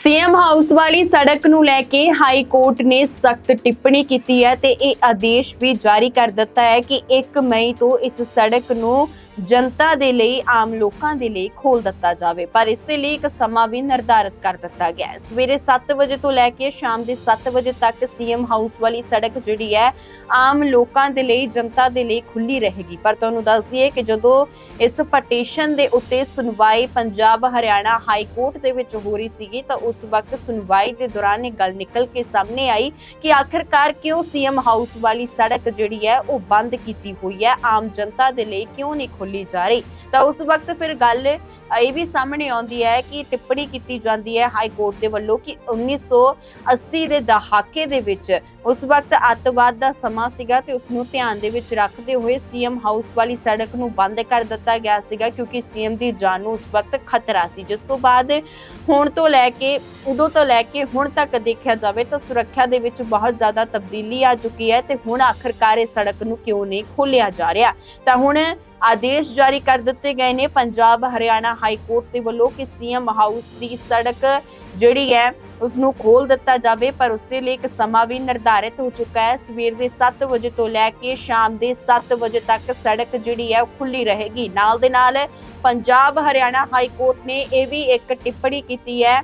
CM house ਵਾਲੀ ਸੜਕ ਨੂੰ ਲੈ ਕੇ ਹਾਈ ਕੋਰਟ ਨੇ ਸਖਤ ਟਿੱਪਣੀ ਕੀਤੀ ਹੈ ਤੇ ਇਹ ਆਦੇਸ਼ ਵੀ ਜਾਰੀ ਕਰ ਦਿੱਤਾ ਹੈ ਕਿ 1 ਮਈ ਤੋਂ ਇਸ ਸੜਕ ਨੂੰ ਜਨਤਾ ਦੇ ਲਈ, ਆਮ ਲੋਕਾਂ ਦੇ ਲਈ ਖੋਲ ਦਿੱਤਾ ਜਾਵੇ। ਪਰ ਇਸ ਦੇ ਲਈ ਇੱਕ ਸਮਾਂ ਵੀ ਨਿਰਧਾਰਤ ਕਰ ਦਿੱਤਾ ਗਿਆ ਹੈ। ਸਵੇਰੇ 7 ਵਜੇ ਤੋਂ ਲੈ ਕੇ ਸ਼ਾਮ ਦੇ 7 ਵਜੇ ਤੱਕ ਸੀਐਮ ਹਾਊਸ ਵਾਲੀ ਸੜਕ ਜਿਹੜੀ ਹੈ, ਆਮ ਲੋਕਾਂ ਦੇ ਲਈ, ਜਨਤਾ ਦੇ ਲਈ ਖੁੱਲੀ ਰਹੇਗੀ। ਪਰ ਤੁਹਾਨੂੰ ਦੱਸ ਦਈਏ ਕਿ ਜਦੋਂ ਇਸ ਪਟੀਸ਼ਨ ਦੇ ਉੱਤੇ ਸੁਣਵਾਈ ਪੰਜਾਬ ਹਰਿਆਣਾ ਹਾਈ ਕੋਰਟ ਦੇ ਵਿੱਚ ਹੋ ਰਹੀ ਸੀਗੀ, ਤਾਂ ਉਸ ਵਕਤ ਸੁਣਵਾਈ ਦੇ ਦੌਰਾਨ ਇਹ ਗੱਲ ਨਿਕਲ ਕੇ ਸਾਹਮਣੇ ਆਈ ਕਿ ਆਖਰਕਾਰ ਕਿਉਂ ਸੀਐਮ ਹਾਊਸ ਵਾਲੀ ਸੜਕ ਜਿਹੜੀ ਹੈ, ਉਹ ਬੰਦ ਕੀਤੀ ਹੋਈ ਹੈ? ਆਮ ਜਨਤਾ ਦੇ ਲਈ ਕਿਉਂ ਨਹੀਂ ਖੋਲੀ ਜਾ ਰਹੀ। ਤਾਂ ਉਸ ਵਕਤ ਫਿਰ ਗੱਲ ਇਹ ਵੀ ਸਾਹਮਣੇ ਆਉਂਦੀ ਹੈ ਕਿ ਟਿੱਪਣੀ ਕੀਤੀ ਜਾਂਦੀ ਹੈ ਹਾਈ ਕੋਰਟ ਦੇ ਵੱਲੋਂ ਕਿ 1980 ਦੇ ਦਹਾਕੇ ਦੇ ਵਿੱਚ ਉਸ ਵਕਤ ਅੱਤਵਾਦ ਦਾ ਸਮਾਂ ਸੀਗਾ ਤੇ ਉਸ ਨੂੰ ਧਿਆਨ ਦੇ ਵਿੱਚ ਰੱਖਦੇ ਹੋਏ ਸੀਐਮ ਹਾਊਸ ਵਾਲੀ ਸੜਕ ਨੂੰ ਬੰਦ ਕਰ ਦਿੱਤਾ ਗਿਆ ਸੀਗਾ ਕਿਉਂਕਿ ਸੀਐਮ ਦੀ ਜਾਨ ਨੂੰ ਉਸ ਵਕਤ ਖਤਰਾ ਸੀ। ਜਿਸ ਤੋਂ ਬਾਅਦ ਹੁਣ ਤੋਂ ਲੈ ਕੇ, ਉਦੋਂ ਤੋਂ ਲੈ ਕੇ ਹੁਣ ਤੱਕ ਦੇਖਿਆ ਜਾਵੇ ਤਾਂ ਸੁਰੱਖਿਆ ਦੇ ਵਿੱਚ ਬਹੁਤ ਜ਼ਿਆਦਾ ਤਬਦੀਲੀ ਆ ਚੁੱਕੀ ਹੈ ਤੇ ਹੁਣ ਆਖਰਕਾਰ ਇਹ ਸੜਕ ਨੂੰ ਕਿਉਂ ਨਹੀਂ ਖੋਲਿਆ ਜਾ ਰਿਹਾ? ਤਾਂ ਹੁਣ ਆਦੇਸ਼ ਜਾਰੀ ਕਰ ਦਿੱਤੇ ਗਏ ਨੇ। ਪੰਜਾਬ, ਹਰਿਆਣਾ ਹਾਈ ਕੋਰਟ ਦੇ ਵੱਲੋਂ ਕਿ ਸੀਐਮ ਹਾਊਸ ਦੀ ਸੜਕ ਜਿਹੜੀ ਹੈ ਉਸ ਨੂੰ ਖੋਲ ਦਿੱਤਾ ਜਾਵੇ, ਪਰ ਉਸ ਦੇ ਲਈ ਇੱਕ ਸਮਾਂ ਵੀ ਨਿਰਧਾਰਿਤ ਹੋ ਚੁੱਕਾ ਹੈ। ਸਵੇਰ ਦੇ 7 ਵਜੇ ਤੋਂ ਲੈ ਕੇ ਸ਼ਾਮ ਦੇ 7 ਵਜੇ ਤੱਕ ਸੜਕ ਜਿਹੜੀ ਹੈ, ਉਹ ਖੁੱਲੀ ਰਹੇਗੀ। ਨਾਲ ਦੇ ਨਾਲ ਪੰਜਾਬ, ਹਰਿਆਣਾ ਹਾਈ ਕੋਰਟ ਨੇ ਇਹ ਵੀ ਇੱਕ ਟਿੱਪਣੀ ਕੀਤੀ ਹੈ।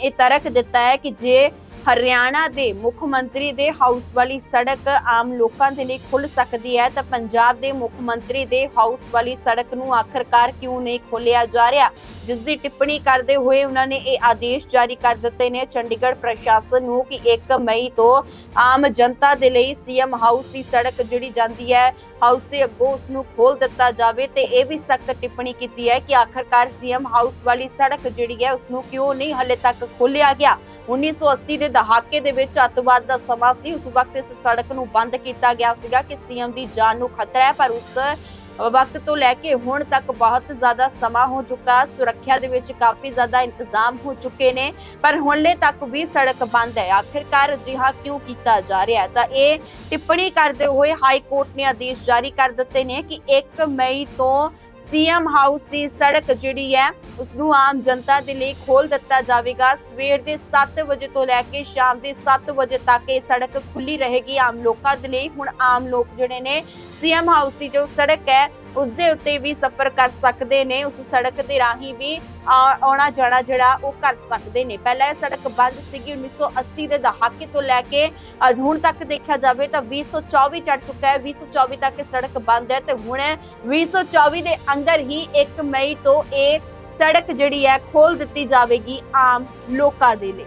ਇਹ ਤਰਕ ਦਿੱਤਾ ਹੈ ਕਿ ਜੇ ਹਰਿਆਣਾ ਦੇ ਮੁੱਖ ਮੰਤਰੀ ਦੇ ਹਾਊਸ ਵਾਲੀ ਸੜਕ ਆਮ ਲੋਕਾਂ ਦੇ ਲਈ ਖੁੱਲ ਸਕਦੀ ਹੈ, ਤਾਂ ਪੰਜਾਬ ਦੇ ਮੁੱਖ ਮੰਤਰੀ ਦੇ ਹਾਊਸ ਵਾਲੀ ਸੜਕ ਨੂੰ ਆਖਰਕਾਰ ਕਿਉਂ ਨਹੀਂ ਖੋਲਿਆ ਜਾ ਰਿਹਾ? ਜਿਸ ਦੀ ਟਿੱਪਣੀ ਕਰਦੇ ਹੋਏ ਉਹਨਾਂ ਨੇ ਇਹ ਆਦੇਸ਼ ਜਾਰੀ ਕਰ ਦਿੱਤੇ ਨੇ ਚੰਡੀਗੜ੍ਹ ਪ੍ਰਸ਼ਾਸਨ ਨੂੰ ਕਿ 1 ਮਈ ਤੋਂ ਆਮ ਜਨਤਾ ਦੇ ਲਈ ਸੀਐਮ ਹਾਊਸ ਦੀ ਸੜਕ ਜਿਹੜੀ ਜਾਂਦੀ ਹੈ, ਹਾਊਸ ਦੇ ਅੱਗੋਂ ਉਸ ਨੂੰ ਖੋਲ ਦਿੱਤਾ ਜਾਵੇ ਤੇ ਇਹ ਵੀ ਸਖਤ ਟਿੱਪਣੀ ਕੀਤੀ ਹੈ ਕਿ ਆਖਰਕਾਰ ਸੀਐਮ ਹਾਊਸ ਵਾਲੀ ਸੜਕ ਜਿਹੜੀ ਹੈ, ਉਸ ਨੂੰ ਕਿਉਂ ਨਹੀਂ ਹਲੇ ਤੱਕ ਖੋਲਿਆ ਗਿਆ? 1980 ਦੇ ਦਹਾਕੇ ਦੇ ਵਿੱਚ ਅੱਤਵਾਦ ਦਾ ਸਮਾਂ ਸੀ। ਉਸ ਵਕਤ ਇਸ ਸੜਕ ਨੂੰ ਬੰਦ ਕੀਤਾ ਗਿਆ ਸੀਗਾ ਕਿ ਸੀਐਮ ਦੀ ਜਾਨ ਨੂੰ ਖਤਰਾ ਹੈ, ਪਰ ਉਸ ਵਕਤ ਤੋਂ ਲੈ ਕੇ ਹੁਣ ਤੱਕ ਬਹੁਤ ਜ਼ਿਆਦਾ ਸਮਾਂ ਹੋ ਚੁੱਕਾ ਸੁਰੱਖਿਆ ਦੇ ਵਿੱਚ ਕਾਫੀ ਜ਼ਿਆਦਾ ਇੰਤਜ਼ਾਮ ਹੋ ਚੁੱਕੇ ਨੇ, ਪਰ ਹੁਣਲੇ ਤੱਕ ਵੀ ਸੜਕ ਬੰਦ ਹੈ। ਆਖਿਰਕਾਰ ਅਜਿਹਾ ਕਿਉਂ ਕੀਤਾ ਜਾ ਰਿਹਾ ਹੈ? ਤਾਂ ਇਹ ਟਿੱਪਣੀ ਕਰਦੇ ਹੋਏ ਹਾਈ ਕੋਰਟ ਨੇ ਆਦੇਸ਼ ਜਾਰੀ ਕਰ ਦਿੱਤੇ ਨੇ ਕਿ 1 ਮਈ ਤੋਂ ਸੀਐਮ ਹਾਊਸ ਦੀ ਸੜਕ ਜਿਹੜੀ ਹੈ ਉਸ ਨੂੰ ਆਮ ਜਨਤਾ ਦੇ ਲਈ ਖੋਲ ਦਿੱਤਾ ਜਾਵੇਗਾ। ਸਵੇਰ ਦੇ 7 ਵਜੇ ਤੋਂ ਲੈ ਕੇ ਸ਼ਾਮ ਦੇ 7 ਵਜੇ ਤੱਕ ਇਹ ਸੜਕ ਖੁੱਲੀ ਰਹੇਗੀ ਆਮ ਲੋਕਾਂ ਦੇ ਲਈ। ਹੁਣ ਆਮ ਲੋਕ ਜਿਹੜੇ ਨੇ, ਸੀਐਮ ਹਾਊਸ ਦੀ ਜੋ ਸੜਕ ਹੈ ਉਸ ਦੇ ਉੱਤੇ ਵੀ ਸਫ਼ਰ ਕਰ ਸਕਦੇ ਨੇ, ਉਸ ਸੜਕ ਦੇ ਰਾਹੀਂ ਵੀ ਆਉਣਾ ਜਾਣਾ ਜਿਹੜਾ ਉਹ ਕਰ ਸਕਦੇ ਨੇ। ਪਹਿਲਾਂ ਇਹ ਸੜਕ ਬੰਦ ਸੀਗੀ 1980 ਦੇ ਦਹਾਕੇ ਤੋਂ ਲੈ ਕੇ ਅੱਜ ਹੁਣ ਤੱਕ ਦੇਖਿਆ ਜਾਵੇ ਤਾਂ 2024 ਚੜ ਚੁੱਕਾ ਹੈ। 2024 ਤੱਕ ਇਹ ਸੜਕ ਬੰਦ ਹੈ ਤੇ ਹੁਣ 2024 ਦੇ ਅੰਦਰ ਹੀ 1 ਮਈ ਤੋਂ ਇਹ ਸੜਕ ਜਿਹੜੀ ਹੈ ਖੋਲ ਦਿੱਤੀ ਜਾਵੇਗੀ ਆਮ ਲੋਕਾਂ ਦੇ ਲਈ।